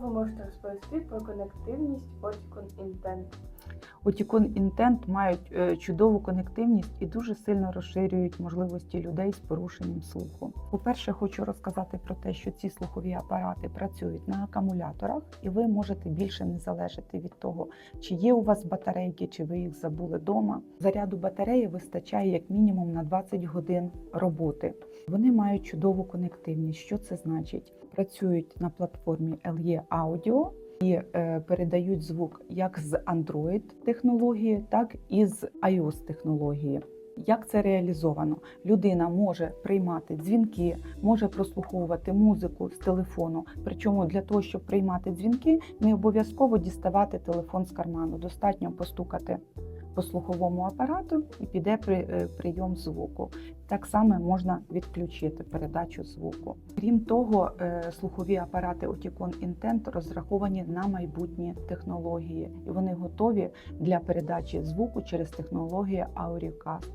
Ви можете розповісти про конективність Orticon Intent. Oticon Intent мають е, чудову конективність і дуже сильно розширюють можливості людей з порушенням слуху. По-перше, хочу розказати про те, що ці слухові апарати працюють на акумуляторах, і ви можете більше не залежати від того, чи є у вас батарейки, чи ви їх забули вдома. Заряду батареї вистачає як мінімум на 20 годин роботи. Вони мають чудову конективність. Що це значить? Працюють на платформі LE Audio і е, передають звук як з Android технології, так і з iOS технології. Як це реалізовано? Людина може приймати дзвінки, може прослуховувати музику з телефону. Причому для того, щоб приймати дзвінки, не обов'язково діставати телефон з карману. Достатньо постукати по слуховому апарату і піде при, е, прийом звуку. Так само можна відключити передачу звуку. Крім того, е, слухові апарати Oticon Intent розраховані на майбутні технології, і вони готові для передачі звуку через технологію Auricast.